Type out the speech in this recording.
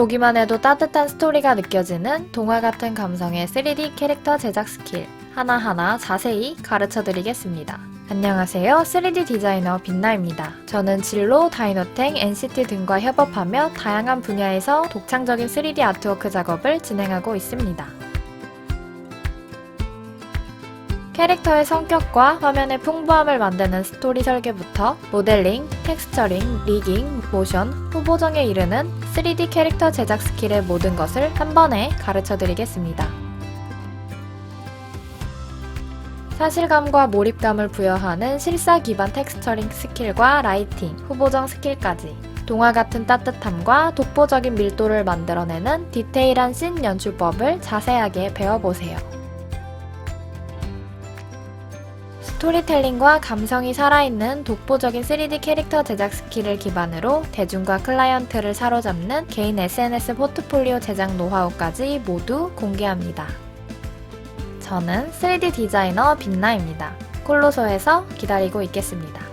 보기만 해도 따뜻한 스토리가 느껴지는 동화 같은 감성의 3D 캐릭터 제작 스킬 하나하나 자세히 가르쳐 드리겠습니다. 안녕하세요. 3D 디자이너 빛나입니다. 저는 진로, 다이노텍, NCT 등과 협업하며 다양한 분야에서 독창적인 3D 아트워크 작업을 진행하고 있습니다. 캐릭터의 성격과 화면의 풍부함을 만드는 스토리 설계부터 모델링, 텍스처링, 리깅, 모션, 후보정에 이르는 3D 캐릭터 제작 스킬의 모든 것을 한 번에 가르쳐 드리겠습니다. 사실감과 몰입감을 부여하는 실사 기반 텍스처링 스킬과 라이팅, 후보정 스킬까지 동화 같은 따뜻함과 독보적인 밀도를 만들어내는 디테일한 씬 연출법을 자세하게 배워보세요. 스토리텔링과 감성이 살아있는 독보적인 3D 캐릭터 제작 스킬을 기반으로 대중과 클라이언트를 사로잡는 개인 SNS 포트폴리오 제작 노하우까지 모두 공개합니다. 저는 3D 디자이너 빛나입니다. 콜로소에서 기다리고 있겠습니다.